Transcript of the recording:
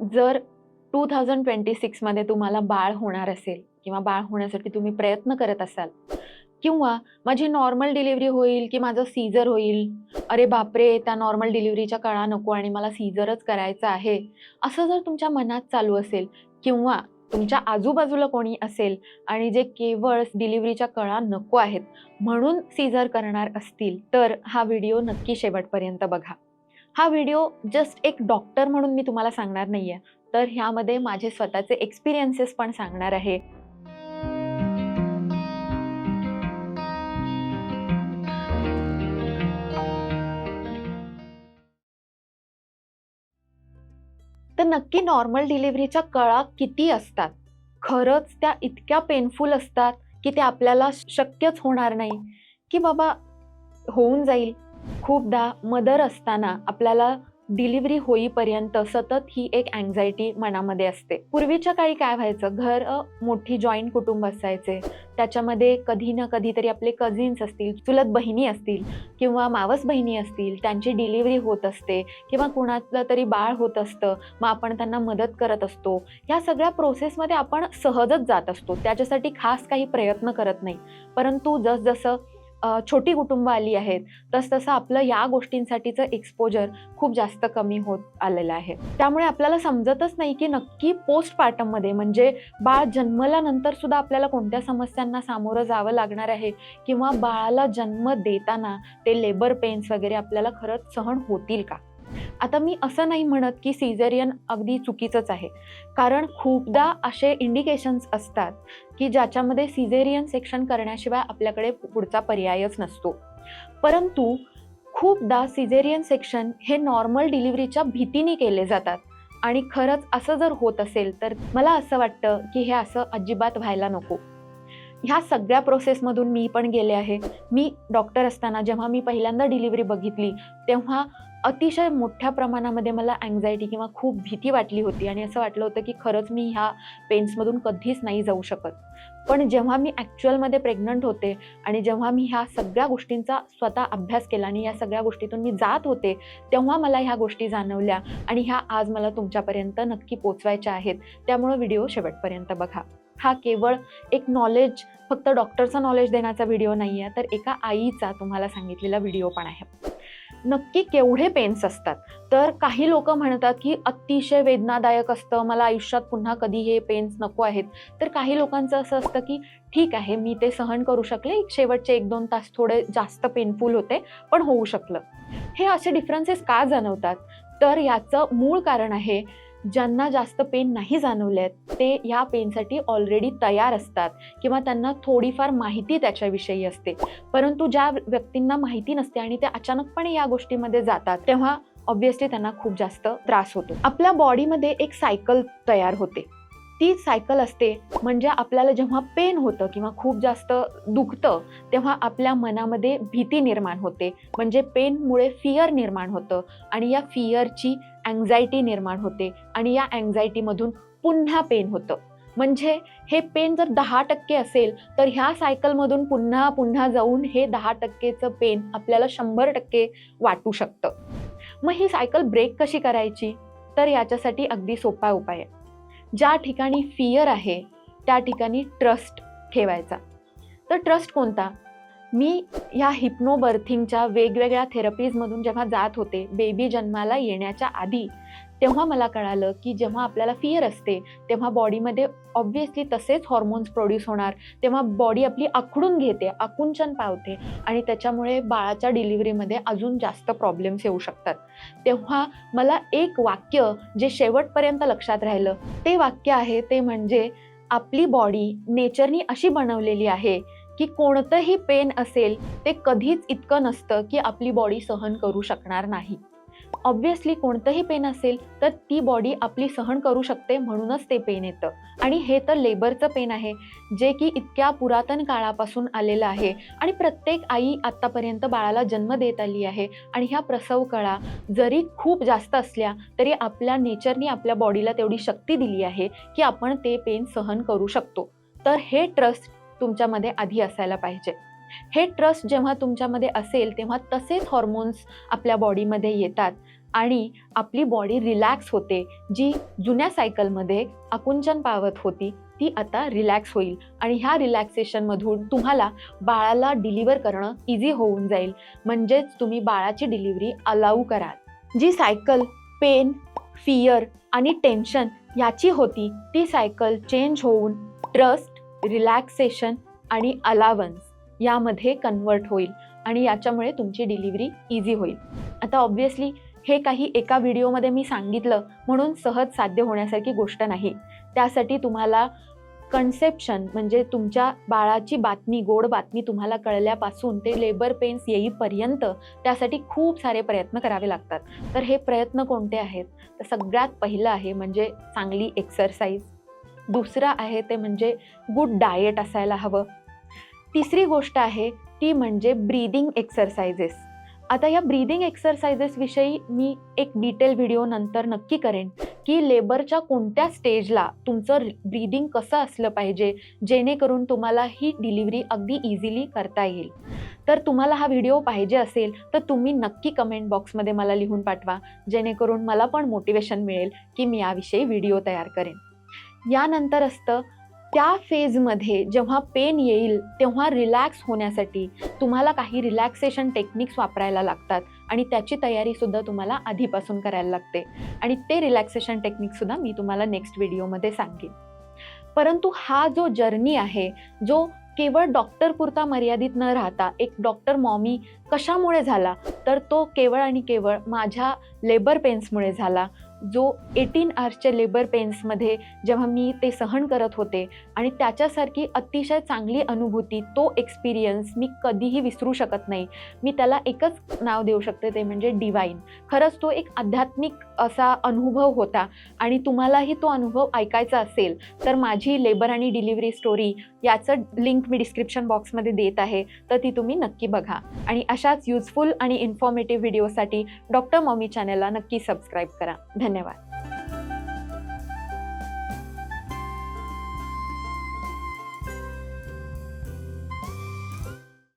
जर two thousand twenty सिक्समध्ये तुम्हाला बाळ होणार असेल किंवा बाळ होण्यासाठी तुम्ही प्रयत्न करत असाल किंवा माझी नॉर्मल डिलिव्हरी होईल की माझं सीझर होईल अरे बापरे त्या नॉर्मल डिलिव्हरीच्या कळा नको आणि मला सीझरच करायचं आहे असं जर तुमच्या मनात चालू असेल किंवा तुमच्या आजूबाजूला कोणी असेल आणि जे केवळ डिलिव्हरीच्या कळा नको आहेत म्हणून सीझर करणार असतील तर हा व्हिडिओ नक्की शेवटपर्यंत बघा. हा व्हिडिओ जस्ट एक डॉक्टर म्हणून मी तुम्हाला सांगणार नाही आहे तर ह्यामध्ये माझे स्वतःचे एक्सपिरियन्सेस पण सांगणार आहे. तर नक्की नॉर्मल डिलिव्हरीच्या कळा किती असतात? खरंच त्या इतक्या पेनफुल असतात की ते आपल्याला शक्यच होणार नाही. की बाबा होऊन जाईल. खूपदा मदर असताना आपल्याला डिलिव्हरी होईपर्यंत सतत ही एक अँझायटी मनामध्ये असते. पूर्वीच्या काळी काय व्हायचं? घर मोठी जॉईंट कुटुंब असायचे. त्याच्यामध्ये कधी ना कधीतरी आपले कझिन्स असतील चुलत बहिणी असतील किंवा मावस बहिणी असतील त्यांची डिलिव्हरी होत असते किंवा कुणातलं तरी बाळ होत असतं मग आपण त्यांना मदत करत असतो. ह्या सगळ्या प्रोसेसमध्ये आपण सहजच जात असतो. त्याच्यासाठी खास काही प्रयत्न करत नाही. परंतु जसजसं छोटी कुटुंब आली आहेत तसतसं आपलं या गोष्टींसाठीचं एक्सपोजर खूप जास्त कमी होत आलेलं आहे. त्यामुळे आपल्याला समजतच नाही की नक्की पोस्टपार्टममध्ये म्हणजे बाळ जन्मल्यानंतर सुद्धा आपल्याला कोणत्या समस्यांना सामोरं जावं लागणार आहे किंवा बाळाला जन्म देताना ते लेबर पेन्स वगैरे आपल्याला खरंच सहन होतील का? आता मी असं नाही म्हणत की सिझेरियन अगदी चुकीचंच आहे. कारण खूपदा असे इंडिकेशन्स असतात की ज्याच्यामध्ये सिझेरियन सेक्शन करण्याशिवाय आपल्याकडे पुढचा पर्यायच नसतो. परंतु खूपदा सिझेरियन सेक्शन हे नॉर्मल डिलिव्हरीच्या भीतीने केले जातात. आणि खरंच असं जर होत असेल तर मला असं वाटतं की हे असं अजिबात व्हायला नको. ह्या सगळ्या प्रोसेसमधून मी पण गेले आहे. मी डॉक्टर असताना जेव्हा मी पहिल्यांदा डिलिव्हरी बघितली तेव्हा अतिशय मोठ्या प्रमाणामध्ये मला अँझायटी किंवा खूप भीती वाटली होती आणि असं वाटलं होतं की खरंच मी ह्या पेन्समधून कधीच नाही जाऊ शकत. पण जेव्हा मी ॲक्च्युअलमध्ये प्रेग्नंट होते आणि जेव्हा मी ह्या सगळ्या गोष्टींचा स्वतः अभ्यास केला आणि या सगळ्या गोष्टीतून मी जात होते तेव्हा मला ह्या गोष्टी जाणवल्या आणि ह्या आज मला तुमच्यापर्यंत नक्की पोचवायच्या आहेत. त्यामुळं व्हिडिओ शेवटपर्यंत बघा. हा केवळ एक नॉलेज फक्त डॉक्टरचं नॉलेज देण्याचा व्हिडिओ नाही आहे तर एका आईचा तुम्हाला सांगितलेला व्हिडिओ पण आहे. नक्की केवढे पेन्स असतात? तर काही लोक म्हणतात की अतिशय वेदनादायक असतं मला आयुष्यात पुन्हा कधी हे पेन्स नको आहेत. तर काही लोकांचं असं असतं की ठीक आहे मी ते सहन करू शकले शेवटचे एक दोन तास थोडे जास्त पेनफुल होते पण होऊ शकलं. हे असे डिफरन्सेस का जाणवतात? तर याचं मूळ कारण आहे ज्यांना जास्त पेन नाही जाणवले आहेत ते ह्या पेनसाठी ऑलरेडी तयार असतात किंवा त्यांना थोडीफार माहिती त्याच्याविषयी असते. परंतु ज्या व्यक्तींना माहिती नसते आणि ते अचानकपणे या गोष्टीमध्ये जातात तेव्हा ऑब्व्हियसली त्यांना खूप जास्त त्रास होतो. आपल्या बॉडीमध्ये एक सायकल तयार होते. ती सायकल असते. म्हणजे आपल्याला जेव्हा पेन होतं किंवा खूप जास्त दुखतं तेव्हा आपल्या मनामध्ये भीती निर्माण होते. म्हणजे पेनमुळे फिअर निर्माण होतं आणि या फिअरची अँझायटी निर्माण होते आणि या अँझायटीमधून पुन्हा पेन होतं. म्हणजे हे पेन जर दहा टक्के असेल तर ह्या सायकलमधून पुन्हा पुन्हा जाऊन हे दहा टक्केचं पेन आपल्याला शंभर टक्के वाटू शकतं. मग ही सायकल ब्रेक कशी करायची? तर याच्यासाठी अगदी सोपा उपाय आहे. ज्या ठिकाणी फिअर आहे त्या ठिकाणी ट्रस्ट ठेवायचा. तर ट्रस्ट कोणता? मी ह्या हिप्नोबर्थिंगच्या वेगवेगळ्या थेरपीजमधून जेव्हा जात होते बेबी जन्माला येण्याच्या आधी तेव्हा मला कळालं की जेव्हा आपल्याला फिअर असते तेव्हा बॉडीमध्ये ऑब्व्हियसली तसेच हॉर्मोन्स प्रोड्यूस होणार. तेव्हा बॉडी आपली आखडून घेते आकुंचन पावते आणि त्याच्यामुळे बाळाच्या डिलिव्हरीमध्ये अजून जास्त प्रॉब्लेम्स येऊ शकतात. तेव्हा मला एक वाक्य जे शेवटपर्यंत लक्षात राहिलं ते वाक्य आहे ते म्हणजे आपली बॉडी नेचरनी अशी बनवलेली आहे की कोणतंही पेन असेल ते कधीच इतकं नसतं की आपली बॉडी सहन करू शकणार नाही. ऑब्व्हियसली कोणतंही पेन असेल तर ती बॉडी आपली सहन करू शकते म्हणूनच ते पेन येतं. आणि हे तर लेबरचं पेन आहे जे की इतक्या पुरातन काळापासून आलेलं आहे. आणि प्रत्येक आई आत्तापर्यंत बाळाला जन्म देत आली आहे. आणि ह्या प्रसव कळा जरी खूप जास्त असल्या तरी आपल्या नेचरनी आपल्या बॉडीला तेवढी शक्ती दिली आहे की आपण ते पेन सहन करू शकतो. तर हे ट्रस्ट तुमच्यामध्ये आधी असायला पाहिजे. हे ट्रस्ट जेव्हा तुमच्यामध्ये असेल तेव्हा तसेच हॉर्मोन्स आपल्या बॉडीमध्ये येतात. आणि आपली बॉडी रिलॅक्स होते. जी जुन्या सायकलमध्ये आकुंचन पावत होती ती आता रिलॅक्स होईल. आणि ह्या रिलॅक्सेशनमधून तुम्हाला बाळाला डिलिव्हर करणं इझी होऊन जाईल. म्हणजेच तुम्ही बाळाची डिलिव्हरी अलाऊ कराल. जी सायकल पेन फियर आणि टेन्शन याची होती ती सायकल चेंज होऊन ट्रस्ट रिलॅक्सेशन आणि अलावन्स यामध्ये कन्वर्ट होईल आणि याच्यामुळे तुमची डिलिव्हरी इझी होईल. आता ऑब्व्हियसली हे काही एका व्हिडिओमध्ये मी सांगितलं म्हणून सहज साध्य होण्यासारखी गोष्ट नाही. त्यासाठी तुम्हाला कन्सेप्शन म्हणजे तुमच्या बाळाची बातमी गोड बातमी तुम्हाला कळल्यापासून ते लेबर पेन्स येईपर्यंत त्यासाठी खूप सारे प्रयत्न करावे लागतात. तर हे प्रयत्न कोणते आहेत? तर सगळ्यात पहिलं आहे म्हणजे चांगली एक्सरसाइज दुसरं आहे ते म्हणजे गुड डाएट असायला हवं. तिसरी गोष्ट आहे ती म्हणजे ब्रीदिंग एक्सरसाइजेस आता या ब्रीदिंग एक्सरसाइजेसविषयी मी एक डिटेल व्हिडिओ नंतर नक्की करेन की लेबरच्या कोणत्या स्टेजला तुमचं ब्रीदिंग कसं असलं पाहिजे जेणेकरून तुम्हाला ही डिलिव्हरी अगदी इझिली करता येईल. तर तुम्हाला हा व्हिडिओ पाहिजे असेल तर तुम्ही नक्की कमेंट बॉक्समध्ये मला लिहून पाठवा जेणेकरून मला पण मोटिवेशन मिळेल की मी याविषयी व्हिडिओ तयार करेन. यानंतर असतं त्या फेजमध्ये जेव्हा पेन येईल तेव्हा रिलॅक्स होण्यासाठी तुम्हाला काही रिलॅक्सेशन टेक्निक्स वापरायला लागतात आणि त्याची तयारीसुद्धा तुम्हाला आधीपासून करायला लागते. आणि ते रिलॅक्सेशन टेक्निकसुद्धा मी तुम्हाला नेक्स्ट व्हिडिओमध्ये सांगेन. परंतु हा जो जर्नी आहे जो केवळ डॉक्टरपुरता मर्यादित न राहता एक डॉक्टर मॉमी कशामुळे झाला? तर तो केवळ आणि केवळ माझ्या लेबर पेन्समुळे झाला. जो एटीन आर्सच्या लेबर पेन्समध्ये जेव्हा मी ते सहन करत होते आणि त्याच्यासारखी अतिशय चांगली अनुभूती तो एक्सपिरियन्स मी कधीही विसरू शकत नाही. मी त्याला एकच नाव देऊ शकते ते म्हणजे डिवाईन खरंच तो एक आध्यात्मिक असा अनुभव होता आणि तुम्हालाही तो अनुभव ऐकायचा असेल तर माझी लेबर आणि डिलिव्हरी स्टोरी याचं लिंक मी डिस्क्रिप्शन बॉक्समध्ये देत आहे तर ती तुम्ही नक्की बघा. आणि अशाच युजफुल आणि इन्फॉर्मेटिव्ह व्हिडिओसाठी डॉक्टर मॉमी चॅनलला नक्की सबस्क्राईब करा. धन्यवाद.